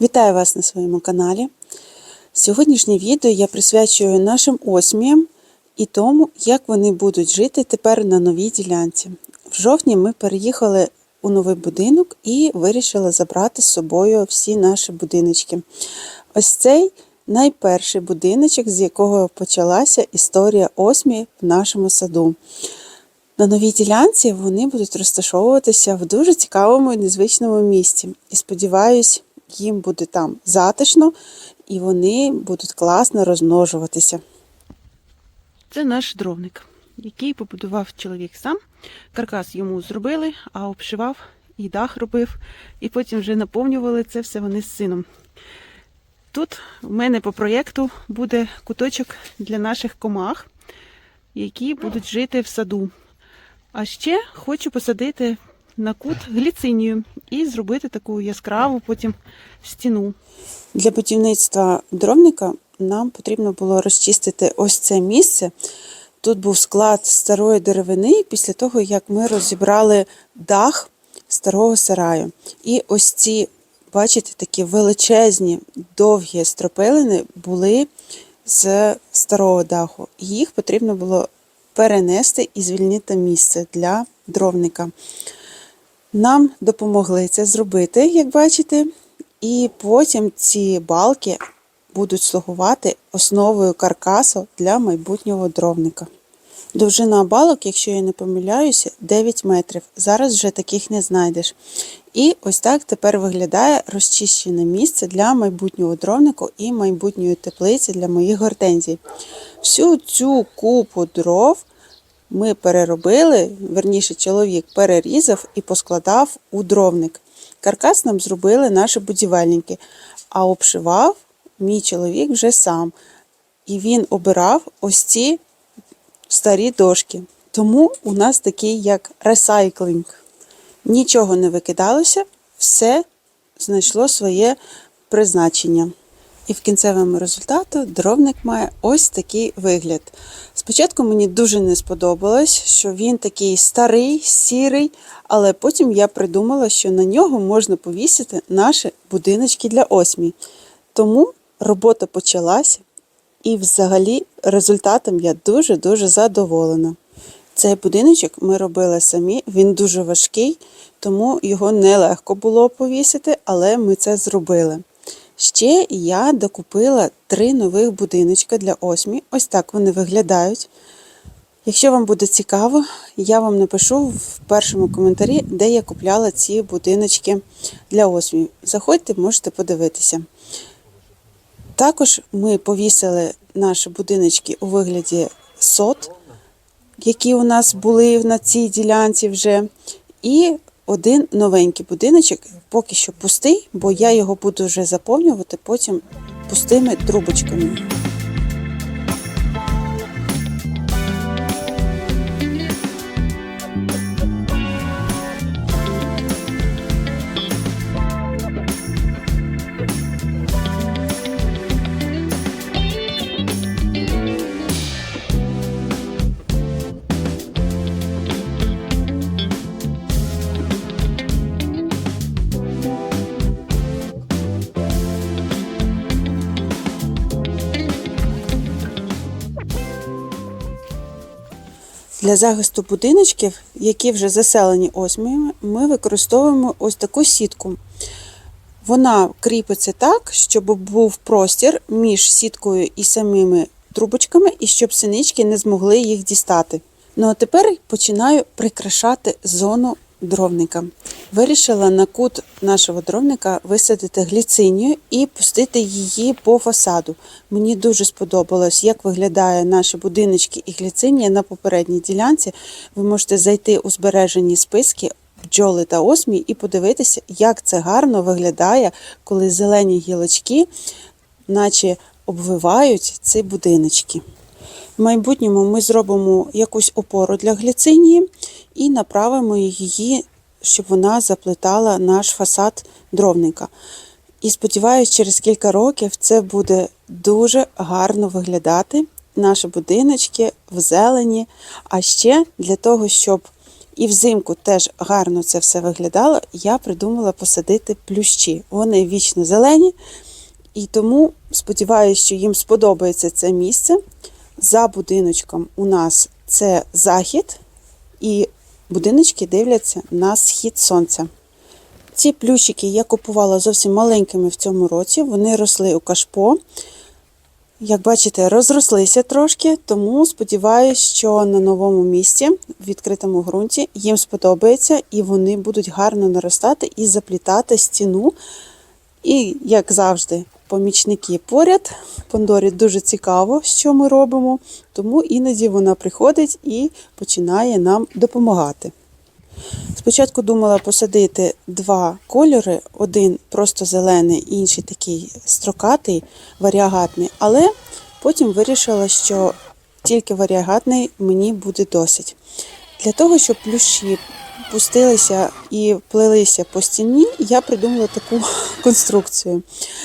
Вітаю вас на своєму каналі. Сьогоднішнє відео я присвячую нашим осміям і тому, як вони будуть жити тепер на новій ділянці. В жовтні ми переїхали у новий будинок і вирішили забрати з собою всі наші будиночки. Ось цей найперший будиночок, з якого почалася історія осмі в нашому саду. На новій ділянці вони будуть розташовуватися в дуже цікавому і незвичному місці. І сподіваюсь, їм буде там затишно і вони будуть класно розмножуватися. Це наш дровник, який побудував чоловік сам. Каркас йому зробили, а обшивав і дах робив, і потім вже наповнювали це все вони з сином. Тут в мене по проєкту буде куточок для наших комах, які будуть жити в саду. А ще хочу посадити на кут гліцинію і зробити таку яскраву потім стіну. Для будівництва дровника нам потрібно було розчистити ось це місце. Тут був склад старої деревини після того, як ми розібрали дах старого сараю. І ось ці, бачите, такі величезні, довгі стропилини були з старого даху. Їх потрібно було перенести і звільнити місце для дровника. Нам допомогли це зробити, як бачите, і потім ці балки будуть слугувати основою каркасу для майбутнього дровника. Довжина балок, якщо я не помиляюся, 9 метрів. Зараз вже таких не знайдеш. І ось так тепер виглядає розчищене місце для майбутнього дровнику і майбутньої теплиці для моїх гортензій. Всю цю купу дров ми переробили, верніше, чоловік перерізав і поскладав у дровник. Каркас нам зробили наші будівельники, а обшивав мій чоловік вже сам. І він обирав ось ці старі дошки. Тому у нас такий як ресайклинг. Нічого не викидалося, все знайшло своє призначення. І в кінцевому результату дровник має ось такий вигляд. Спочатку мені дуже не сподобалось, що він такий старий, сірий, але потім я придумала, що на нього можна повісити наші будиночки для осмій. Тому робота почалася, і взагалі результатом я дуже-дуже задоволена. Цей будиночок ми робили самі, він дуже важкий, тому його нелегко було повісити, але ми це зробили. Ще я докупила три нових будиночка для осмі. Ось так вони виглядають. Якщо вам буде цікаво, я вам напишу в першому коментарі, де я купляла ці будиночки для осмі. Заходьте, можете подивитися. Також ми повісили наші будиночки у вигляді сот, які у нас були на цій ділянці вже. І один новенький будиночок, поки що пустий, бо я його буду вже заповнювати потім пустими трубочками. Для захисту будиночків, які вже заселені осміями, ми використовуємо ось таку сітку. Вона кріпиться так, щоб був простір між сіткою і самими трубочками, і щоб синички не змогли їх дістати. Ну а тепер починаю прикрашати зону дровника. Вирішила на кут нашого дровника висадити гліцинію і пустити її по фасаду. Мені дуже сподобалось, як виглядає наші будиночки і гліцинія на попередній ділянці. Ви можете зайти у збережені списки бджоли та осмій і подивитися, як це гарно виглядає, коли зелені гілочки, наче обвивають ці будиночки. В майбутньому ми зробимо якусь опору для гліцинії і направимо її, щоб вона заплетала наш фасад дровника. І сподіваюся, через кілька років це буде дуже гарно виглядати. Наші будиночки в зелені. А ще для того, щоб і взимку теж гарно це все виглядало, я придумала посадити плющі. Вони вічно зелені, і тому сподіваюся, що їм сподобається це місце. За будиночком у нас це захід, і будиночки дивляться на схід сонця. Ці плющики я купувала зовсім маленькими в цьому році. Вони росли у кашпо. Як бачите, розрослися трошки, тому сподіваюся, що на новому місці, в відкритому ґрунті, їм сподобається і вони будуть гарно наростати і заплітати стіну. І, як завжди, помічники поряд. Пандорі дуже цікаво, що ми робимо, тому іноді вона приходить і починає нам допомагати. Спочатку думала посадити два кольори: один просто зелений, інший такий строкатий, варіагатний, але потім вирішила, що тільки варіагатний мені буде досить. Для того, щоб плющі пустилися і плелися по стіні, я придумала таку конструкцію.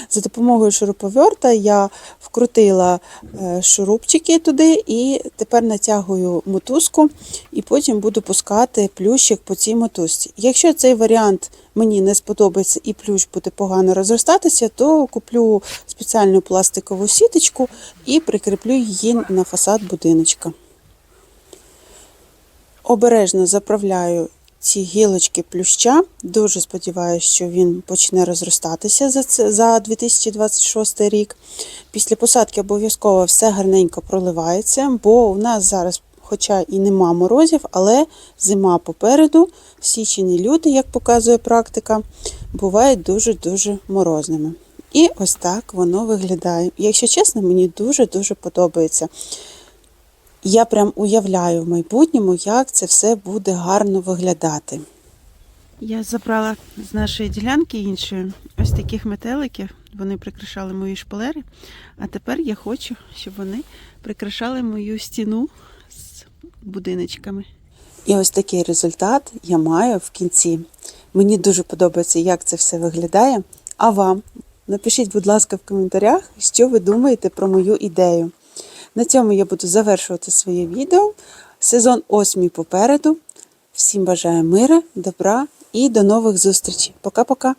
За допомогою шуруповерта я вкрутила е, шурупчики туди і тепер натягую мотузку, і потім буду пускати плющик по цій мотузці. Якщо цей варіант мені не сподобається і плющ буде погано розростатися, то куплю спеціальну пластикову сіточку і прикріплю її на фасад будиночка. Обережно заправляю ці гілочки плюща. Дуже сподіваюся, що він почне розростатися за, це, за 2026 рік. Після посадки обов'язково все гарненько проливається, бо у нас зараз, хоча і нема морозів, але зима попереду, січень і лютий, як показує практика, бувають дуже-дуже морозними. І ось так воно виглядає. Якщо чесно, мені дуже-дуже подобається. Я прям уявляю в майбутньому, як це все буде гарно виглядати. Я забрала з нашої ділянки іншої ось таких метеликів. Вони прикрашали мої шпалери. А тепер я хочу, щоб вони прикрашали мою стіну з будиночками. І ось такий результат я маю в кінці. Мені дуже подобається, як це все виглядає. А вам напишіть, будь ласка, в коментарях, що ви думаєте про мою ідею. На цьому я буду завершувати своє відео. Сезон 8 попереду. Всім бажаю мира, добра і до нових зустрічей. Пока-пока!